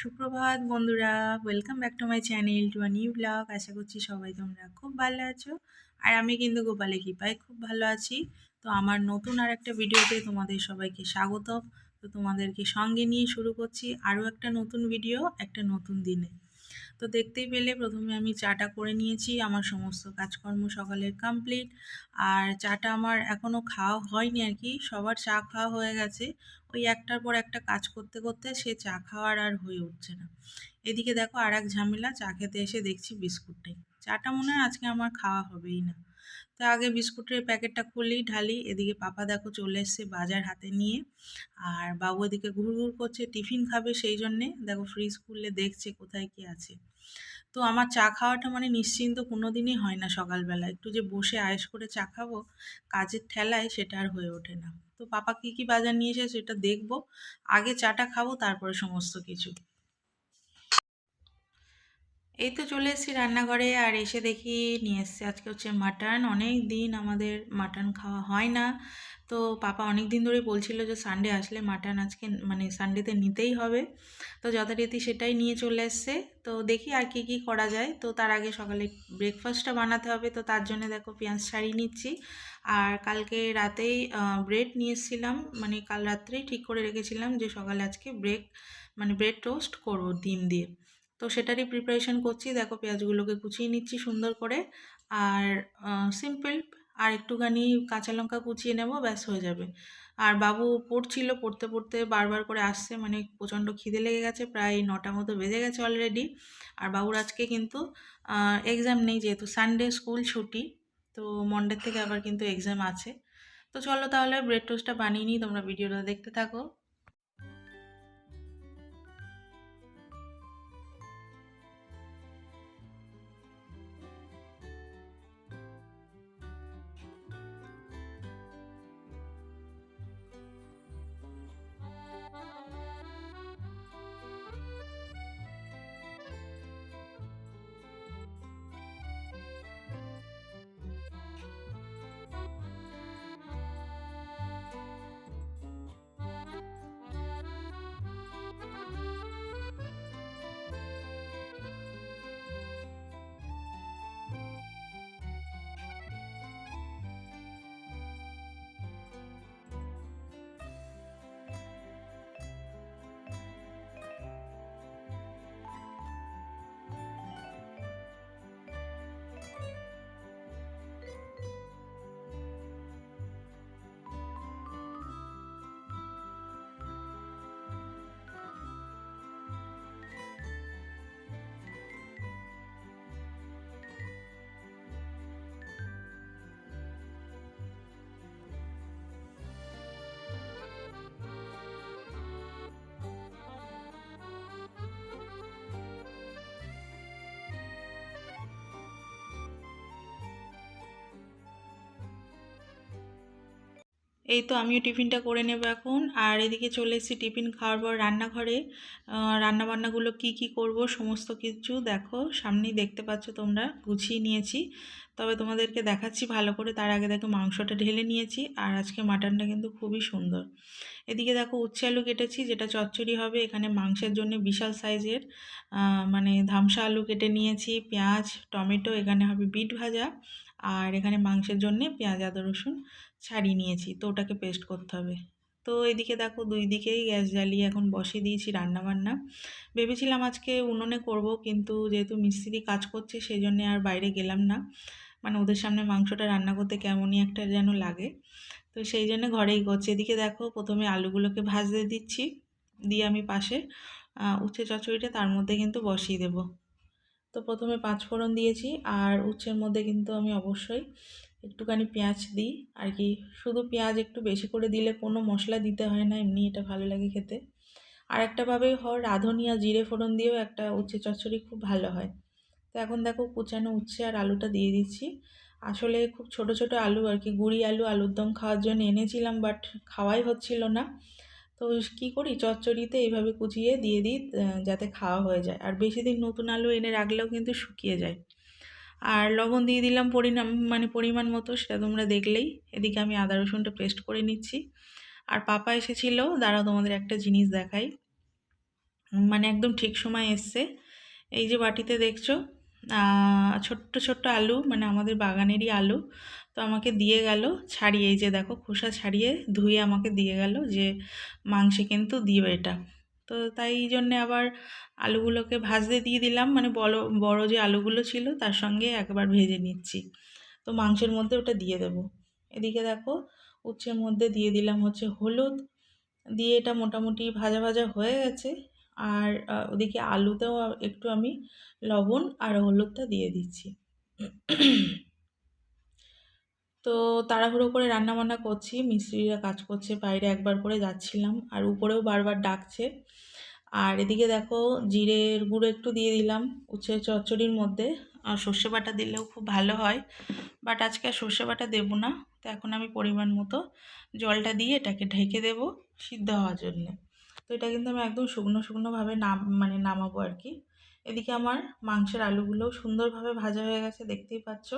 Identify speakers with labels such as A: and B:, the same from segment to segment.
A: সুপ্রভাত বন্ধুরা welcome back to my channel to new blog আশা করছি সবাই তোমরা খুব ভালো আছো। আর আমি কিন্তু গোপালে কৃপায় খুব ভালো আছি। তো আমার নতুন আর একটা ভিডিওতে তোমাদের সবাইকে স্বাগত তো তোমাদেরকে সঙ্গে নিয়ে শুরু করছি আরও একটা নতুন ভিডিও একটা নতুন দিনে। তো দেখতেই পেলে প্রথমে আমি চাটা করে নিয়েছি, আমার সমস্ত কাজকর্ম সকালের কমপ্লিট আর চাটা আমার এখনও খাওয়া হয়নি আর কি, সবার চা খাওয়া হয়ে গেছে। ওই একটার পর একটা কাজ করতে করতে সে চা খাওয়ার আর হয়ে উঠছে না। এদিকে দেখো আর এক ঝামেলা, চা খেতে এসে দেখছি বিস্কুটটাই চাটা মনে হয় আজকে আমার খাওয়া হবেই না। তো আগে বিস্কুটের প্যাকেটটা খুলি ঢালি, এদিকে পাপা দেখো চলে এসছে বাজার হাতে নিয়ে। আর বাবু এদিকে ঘুর ঘুর করছে, টিফিন খাবে সেই জন্যে। দেখো ফ্রিজ খুললে দেখছে কোথায় কি আছে। তো আমার চা খাওয়াটা মানে নিশ্চিন্ত কোনো দিনই হয় না সকালবেলা। একটু যে বসে আয়েস করে চা খাব, কাজের ঠেলায় সেটা আর হয়ে ওঠে না। তো পাপা কী কী বাজার নিয়ে এসে সেটা দেখব, আগে চাটা খাব, তারপরে সমস্ত কিছু। এই তো চলে এসেছি রান্নাঘরে আর এসে দেখি নিয়ে এসছি। আজকে হচ্ছে মাটন অনেক দিন আমাদের মাটন খাওয়া হয় না। তো পাপা অনেক দিন ধরে বলছিল যে সানডে আসলে মাটন আজকে মানে সানডেতে নিতেই হবে। তো যথারীতি সেটাই নিয়ে চলে এসছে। তো দেখি আর কি কি করা যায়। তো তার আগে সকালে ব্রেকফাস্টটা বানাতে হবে। তো তার জন্য দেখো পেঁয়াজ ছাড়িয়ে নিচ্ছি। আর কালকে রাতেই ব্রেড নিয়ে এসেছিলাম। মানে কাল রাত্রেই ঠিক করে রেখেছিলাম যে সকালে আজকে ব্রেক মানে ব্রেড টোস্ট করব ডিম দিয়ে। তো সেটারই প্রিপারেশন করছি। দেখো পেঁয়াজগুলোকে কুচিয়ে নিচ্ছি সুন্দর করে। আর সিম্পল আর একটুখানি কাঁচা লঙ্কা কুচিয়ে নেব, ব্যাস হয়ে যাবে। আর বাবু পড়ছিল, পড়তে পড়তে বারবার করে আসছে মানে প্রচণ্ড খিদে লেগে গেছে, প্রায় নটা মতো বেজে গেছে অলরেডি আর বাবুর আজকে কিন্তু এক্সাম নেই যেহেতু সানডে স্কুল ছুটি, তো মন্ডের থেকে আবার কিন্তু এক্সাম আছে। তো চলো তাহলে ব্রেড টোস্টটা বানিয়ে নিই, তোমরা ভিডিওটা দেখতে থাকো। এই তো আমিও টিফিনটা করে নেব এখন। আর এদিকে চলে এসেছি টিফিন খাওয়ার পর রান্নাঘরে। রান্নাবান্নাগুলো কি কি করব সমস্ত কিছু দেখো, সামনেই দেখতে পাচ্ছ তোমরা, গুছিয়ে নিয়েছি। তবে তোমাদেরকে দেখাচ্ছি ভালো করে, তার আগে দেখো মাংসটা ঢেলে নিয়েছি, আর আজকে মাটনটা কিন্তু খুবই সুন্দর। এদিকে দেখো উচ্ছে আলু কেটেছি, যেটা চচ্চড়ি হবে, এখানে মাংসের জন্য বিশাল সাইজের মানে ধামসা আলু কেটে নিয়েছি, পেঁয়াজ, টমেটো, এখানে হবে বিট ভাজা আর এখানে মাংসের জন্যে পেঁয়াজ, আদা, রসুন ছাড়িয়ে নিয়েছি। তো ওটাকে পেস্ট করতে হবে। তো এদিকে দেখো, দুই দিকেই গ্যাস জ্বালিয়ে এখন বসিয়ে দিয়েছি রান্না বান্না ভেবেছিলাম আজকে উনুনে করব, কিন্তু যেহেতু মিস্ত্রি কাজ করছে সেই জন্যে আর বাইরে গেলাম না। মানে ওদের সামনে মাংসটা রান্না করতে কেমনই একটা যেন লাগে। তো সেই জন্য ঘরেই করছি। এদিকে দেখো, প্রথমে আলুগুলোকে ভাজতে দিচ্ছি, দিয়ে আমি পাশে উচ্ছে চচড়িটা তার মধ্যে কিন্তু বসিয়ে দেব। তো প্রথমে পাঁচ ফোড়ন দিয়েছি আর উচ্ছের মধ্যে কিন্তু আমি অবশ্যই একটুখানি পেঁয়াজ দিই আর কি। শুধু পেঁয়াজ একটু বেশি করে দিলে কোনো মশলা দিতে হয় না, এমনি এটা ভালো লাগে খেতে। আর একটাভাবেই হয় রাঁধুনি আর জিরে ফোড়ন দিয়েও একটা উচ্ছে চচ্চড়ি খুব ভালো হয়। তো এখন দেখো কুচানো উচ্ছে আর আলুটা দিয়ে দিচ্ছি। আসলে খুব ছোট ছোট আলু আর কি, গুঁড়ি আলু আলুর দম খাওয়ার জন্য এনেছিলাম, বাট খাওয়াই হচ্ছিল না। তো কী করি, চচ্চড়িতে এইভাবে কুচিয়ে দিয়ে দিই যাতে খাওয়া হয়ে যায়। আর বেশি দিন নতুন আলু এনে রাখলেও কিন্তু শুকিয়ে যায়। আর লবণ দিয়ে দিলাম পরিণাম মানে পরিমাণ মতো, সেটা তোমরা দেখলেই। এদিকে আমি আদা রসুনটা পেস্ট করে নিচ্ছি। আর পাপা এসেছিল, দাঁড়াও তোমাদের একটা জিনিস দেখাই। মানে একদম ঠিক সময় এসছে। এই যে বাটিতে দেখছ ছোট্ট ছোট্ট আলু মানে আমাদের বাগানেরই আলু। তো আমাকে দিয়ে গেল ছাড়িয়ে, এই যে দেখো খোসা ছাড়িয়ে ধুয়ে আমাকে দিয়ে গেল যে মাংসে কিন্তু দিও এটা। তো তাই জন্যে আবার আলুগুলোকে ভাজতে দিয়ে দিলাম মানে বড় বড় যে আলুগুলো ছিল তার সঙ্গে একবার ভেজে নিচ্ছি। তো মাংসের মধ্যে ওটা দিয়ে দেবো। এদিকে দেখো উচ্ছের মধ্যে দিয়ে দিলাম হচ্ছে হলুদ। দিয়ে এটা মোটামুটি ভাজা ভাজা হয়ে গেছে। আর ওদিকে আলুতেও একটু আমি লবণ আর হলুদটা দিয়ে দিচ্ছি। তো তাড়াহুড়ো করে রান্না বান্না করছি, মিস্ত্রিরা কাজ করছে, বাইরে একবার করে যাচ্ছিলাম আর উপরেও বারবার ডাকছে। আর এদিকে দেখো জিরের গুঁড়ো একটু দিয়ে দিলাম, উচ্ছে চচ্চড়ির মধ্যে। আর সর্ষে বাটা দিলেও খুব ভালো হয়, বাট আজকে আর সর্ষে বাটা দেবো না। তো এখন আমি পরিমাণ মতো জলটা দিয়ে এটাকে ঢেকে দেবো সিদ্ধ হওয়ার জন্য। তো এটা কিন্তু আমি একদম শুকনো শুকনোভাবে নাম মানে নামাবো আর কি। এদিকে আমার মাংসের আলুগুলোও সুন্দরভাবে ভাজা হয়ে গেছে, দেখতেই পাচ্ছ।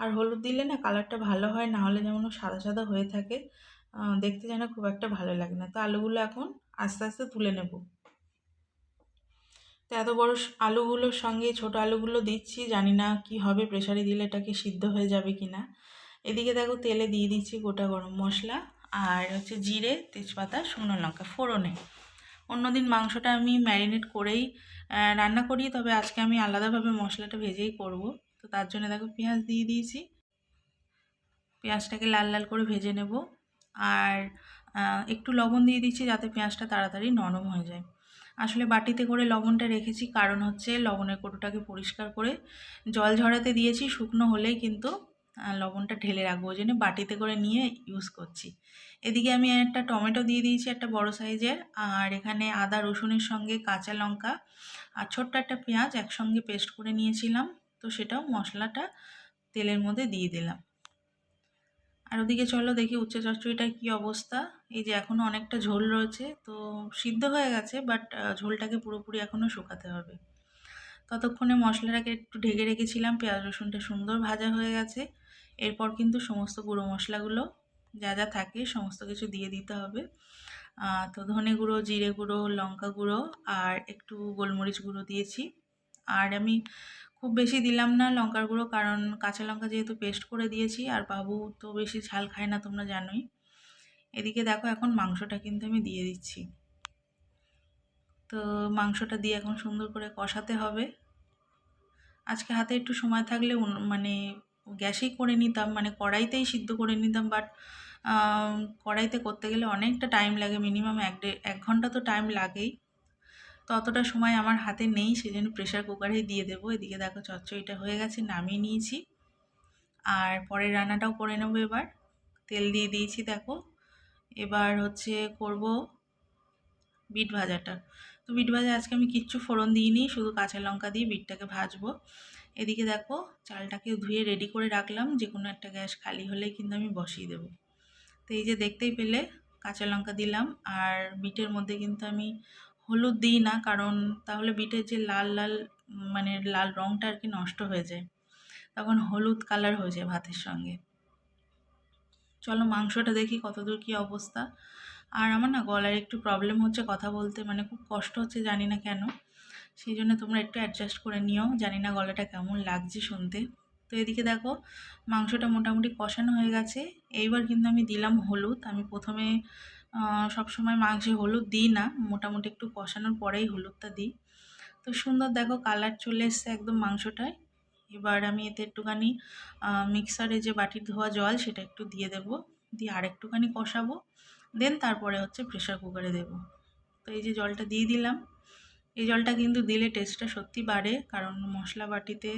A: আর হলুদ দিলে না কালারটা ভালো হয়, না হলে যেমন সাদা সাদা হয়ে থাকে দেখতে যেন খুব একটা ভালো লাগে না। তো আলুগুলো এখন আস্তে আস্তে তুলে নেব। তো এত বড় আলুগুলোর সঙ্গে ছোট আলুগুলো দিচ্ছি, জানি না কি হবে, প্রেসারে দিলে এটাকে সিদ্ধ হয়ে যাবে কি না এদিকে দেখো তেলে দিয়ে দিচ্ছি গোটা গরম মশলা। আর হচ্ছে জিরে, তেজপাতা, শুকনো লঙ্কা, ফোড়নে। অন্যদিন মাংসটা আমি ম্যারিনেট করেই রান্না করি, তবে আজকে আমি আলাদাভাবে মশলাটা ভেজেই করব। তো তার জন্য দেখো পেঁয়াজ দিয়ে দিয়েছি। পেঁয়াজটাকে লাল লাল করে ভেজে নেব। আর একটু লবণ দিয়ে দিচ্ছি যাতে পেঁয়াজটা তাড়াতাড়ি নরম হয়ে যায়। আসলে বাটিতে করে লবণটা রেখেছি, কারণ হচ্ছে লবণের কৌটোটাকে পরিষ্কার করে জল ঝরাতে দিয়েছি, শুকনো হলেই কিন্তু লবণটা ঢেলে রাখব, ওই জন্য বাটিতে করে নিয়ে ইউজ করছি। এদিকে আমি একটা টমেটো দিয়ে দিয়েছি একটা বড় সাইজের, আর এখানে আদা, রসুনের সঙ্গে কাঁচা লঙ্কা আর ছোট্ট একটা পেঁয়াজ একসঙ্গে পেস্ট করে নিয়েছিলাম, তো সেটাও মশলাটা তেলের মধ্যে দিয়ে দিলাম। আর ওদিকে চলো দেখি উচ্চ চচ্চড়িটার কী অবস্থা। এই যে এখনও অনেকটা ঝোল রয়েছে, তো সিদ্ধ হয়ে গেছে বাট ঝোলটাকে পুরোপুরি এখনও শুকাতে হবে। ততক্ষণে মশলাটাকে একটু ঢেকে রেখেছিলাম, পেঁয়াজ, রসুনটা সুন্দর ভাজা হয়ে গেছে। এরপর কিন্তু সমস্ত গুঁড়ো মশলাগুলো যা যা থাকে সমস্ত কিছু দিয়ে দিতে হবে। তো ধনে গুঁড়ো, জিরে গুঁড়ো, লঙ্কা গুঁড়ো আর একটু গোলমরিচ গুঁড়ো দিয়েছি। আর আমি খুব বেশি দিলাম না লঙ্কার গুঁড়ো কারণ কাঁচা লঙ্কা যেহেতু পেস্ট করে দিয়েছি আর বাবু তো বেশি ঝাল খায় না তোমরা জানোই। এদিকে দেখো এখন মাংসটা কিন্তু আমি দিয়ে দিচ্ছি। তো মাংসটা দিয়ে এখন সুন্দর করে কষাতে হবে। আজকে হাতে একটু সময় থাকলে মানে গ্যাসেই করে নিতাম মানে কড়াইতেই সিদ্ধ করে নিতাম বাট কড়াইতে করতে গেলে অনেকটা টাইম লাগে মিনিমাম এক ডে এক ঘণ্টা তো টাইম লাগেই। তো অতটা সময় আমার হাতে নেই, সেজন্য প্রেশার কুকারেই দিয়ে দেবো। এদিকে দেখো চচ্চড়িটা হয়ে গেছে, নামিয়ে নিয়েছি। আর পরের রান্নাটাও করে নেব এবার। তেল দিয়ে দিয়েছি, দেখো। এবার হচ্ছে করব বিট ভাজাটা। তো বিট ভাজা আজকে আমি কিচ্ছু ফোড়ন দিইনি, শুধু কাঁচা লঙ্কা দিয়ে বিটটাকে ভাজবো। এদিকে দেখো চালটাকে ধুয়ে রেডি করে রাখলাম, যে কোনো একটা গ্যাস খালি হলেই কিন্তু আমি বসিয়ে দেবো। তো এই যে দেখতেই পেলে, কাঁচা লঙ্কা দিলাম, আর বিটের মধ্যে কিন্তু আমি হলুদ দিই না, কারণ তাহলে বিটের যে লাল লাল মানে লাল রঙটা আর কি নষ্ট হয়ে যায়। তখন হলুদ কালার হয়ে যায় ভাতের সঙ্গে। চলো মাংসটা দেখি কতদূর কী অবস্থা। আর আমার না গলার একটু প্রবলেম হচ্ছে কথা বলতে মানে খুব কষ্ট হচ্ছে জানি না কেন। সেই জন্য তোমরা একটু অ্যাডজাস্ট করে নিও। জানি না গলাটা কেমন লাগছে শুনতে। তো এদিকে দেখো, মাংসটা মোটামুটি কষানো হয়ে গেছে। এইবার কিন্তু আমি দিলাম হলুদ। আমি প্রথমে সব সময় মাংসে হলুদ দিই না। মোটামুটি একটু কষানোর পরেই হলুদটা দিই। তো সুন্দর দেখো কালার চলে এসছে একদম মাংসটায়। এবার আমি এতে একটুখানি মিক্সারে যে বাটির ধোয়া জল সেটা একটু দিয়ে দেব। দিয়ে আর একটুখানি কষাবো। দেন তারপরে হচ্ছে প্রেশার কুকারে দেব। তো এই যে জলটা দিয়ে দিলাম। এই জলটা কিন্তু দিলে টেস্টটা সত্যি বাড়ে, কারণ মশলা বাটিতে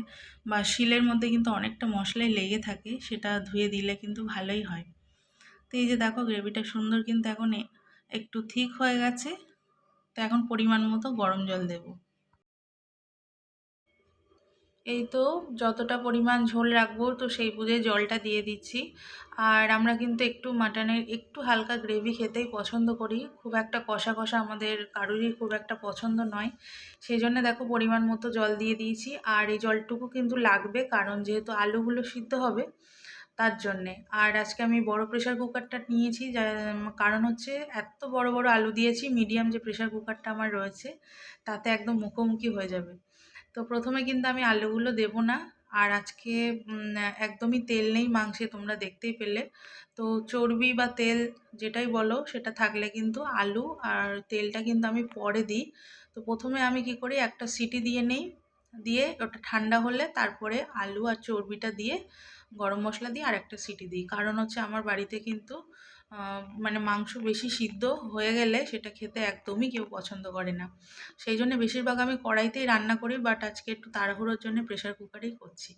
A: বা শিলের মধ্যে কিন্তু অনেকটা মশলাই লেগে থাকে, সেটা ধুয়ে দিলে কিন্তু ভালোই হয়। তো এই যে দেখো গ্রেভিটা সুন্দর কিন্তু এখন একটু ঠিক হয়ে গেছে, তো এখন পরিমাণ মতো গরম জল দেব। এই তো যতটা পরিমাণ ঝোল রাখব, তো সেই বুঝে জলটা দিয়ে দিচ্ছি। আর আমরা কিন্তু একটু মাটনের একটু হালকা গ্রেভি খেতেই পছন্দ করি। খুব একটা কষা কষা আমাদের কারোরই খুব একটা পছন্দ নয়। সেই জন্য দেখো পরিমাণ মতো জল দিয়ে দিয়েছি। আর এই জলটুকু কিন্তু লাগবে, কারণ যেহেতু আলুগুলো সিদ্ধ হবে তার জন্যে। আর আজকে আমি বড় প্রেশার কুকারটা নিয়েছি কারণ হচ্ছে এত বড় বড় আলু দিয়েছি মিডিয়াম যে প্রেশার কুকারটা আমার রয়েছে, তাতে একদম মুখোমুখি হয়ে যাবে। তো প্রথমে কিন্তু আমি আলুগুলো দেবো না। আর আজকে একদমই তেল নেই মাংসে, তোমরা দেখতেই পেলে। তো চর্বি বা তেল যেটাই বলো, সেটা থাকলে কিন্তু আলু আর তেলটা কিন্তু আমি পরে দিই। তো প্রথমে আমি কি করি, একটা সিটি দিয়ে নেই, দিয়ে ওটা ঠান্ডা হলে তারপরে আলু আর চর্বিটা দিয়ে গরম মশলা দিয়ে আর একটা সিটি দিই। কারণ হচ্ছে আমার বাড়িতে কিন্তু মানে মাংস বেশি সিদ্ধ হয়ে গেলে সেটা খেতে একদমই কেউ পছন্দ করে না। সেই জন্য বেশিরভাগ আমি কড়াইতেই রান্না করি বাট আজকে একটু তাড়াহুড়োর জন্য প্রেশার কুকারেই করছি।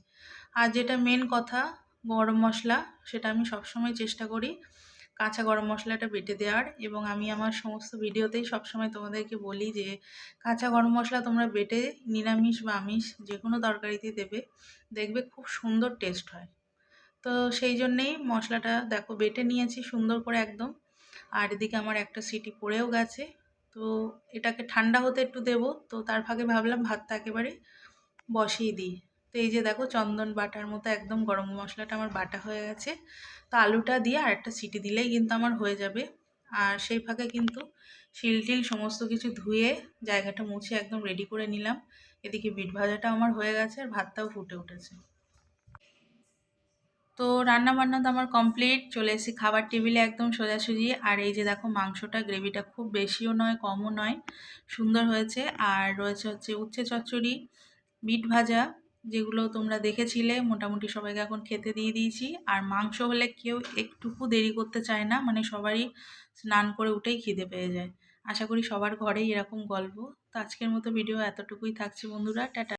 A: আর যেটা মেন কথা, গরম মশলা, সেটা আমি সবসময় চেষ্টা করি কাঁচা গরম মশলাটা বেটে দেওয়ার। এবং আমি আমার সমস্ত ভিডিওতেই সবসময় তোমাদেরকে বলি যে, কাঁচা গরম মশলা তোমরা বেটে নিরামিষ বা আমিষ যে কোনো তরকারিতে দেবে, দেখবে খুব সুন্দর টেস্ট হয়। তো সেই জন্যেই মশলাটা দেখো বেটে নিয়েছি সুন্দর করে একদম। আর এদিকে আমার একটা সিটি পড়েও গেছে। তো এটাকে ঠান্ডা হতে একটু দেবো। তো তার ফাঁকে ভাবলাম ভাতটা একেবারে বসিয়ে দিই। তো এই যে দেখো চন্দন বাটার মতো একদম গরম মশলাটা আমার বাটা হয়ে গেছে। তো আলুটা দিয়ে আর একটা সিটি দিলেই কিন্তু আমার হয়ে যাবে। আর সেই ফাঁকে কিন্তু শিল টিল সমস্ত কিছু ধুয়ে জায়গাটা মুছে একদম রেডি করে নিলাম। এদিকে বিট ভাজাটা আমার হয়ে গেছে আর ভাতটাও ফুটে উঠেছে। তো রান্না বান্না তো আমার কমপ্লিট চলে এসেছি খাবার টেবিলে একদম সোজাসুজি। আর এই যে দেখো, মাংসটা, গ্রেভিটা খুব বেশিও নয়, কমও নয়, সুন্দর হয়েছে। আর রয়েছে হচ্ছে উচ্ছে চচ্চড়ি বিট ভাজা, যেগুলো তোমরা দেখেছিলে। মোটামুটি সবাইকে এখন খেতে দিয়ে দিয়েছি। আর মাংস হলে কেউ একটুকু দেরি করতে চায় না মানে সবারই স্নান করে উঠেই খিদে পেয়ে যায়। আশা করি সবার ঘরেই এরকম গল্প। তো আজকের মতো ভিডিও এতটুকুই। থাকছে বন্ধুরা, টাটা।